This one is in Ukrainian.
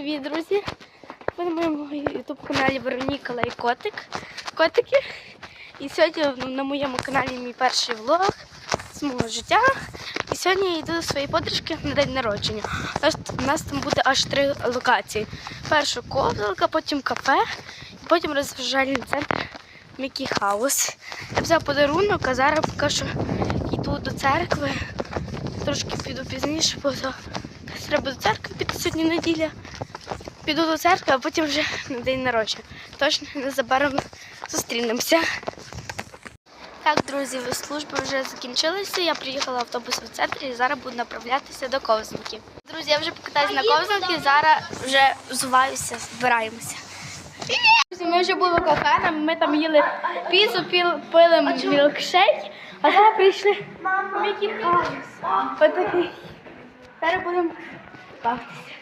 Привіт, друзі! Ви на моєму ютуб каналі Вероніка Лей Котик. Котики. І сьогодні на моєму каналі мій перший влог з мого життя. І сьогодні я йду до своєї подружки на день народження. У нас, там буде аж три локації. Першу ковзалка, потім кафе, і потім розважальний центр Мікі Хаус. Я взяв подарунок, а зараз поки що йду до церкви. Трошки піду пізніше, бо треба до церкви піти сьогодні неділя. Піду до церкви, а потім вже на день народження. Тож незабаром зустрінемося. Так, друзі, служби вже закінчилися. Я приїхала автобусом в центр і зараз буду направлятися до ковзанки. Друзі, я вже покатаюсь на ковзанки, зараз вже взуваюся, збираємося. Друзі, ми вже були кафе, ми там їли піл- пили мілкшейк, а зараз прийшли в Мікі Хаус. Отакий. Зараз будемо бавитися.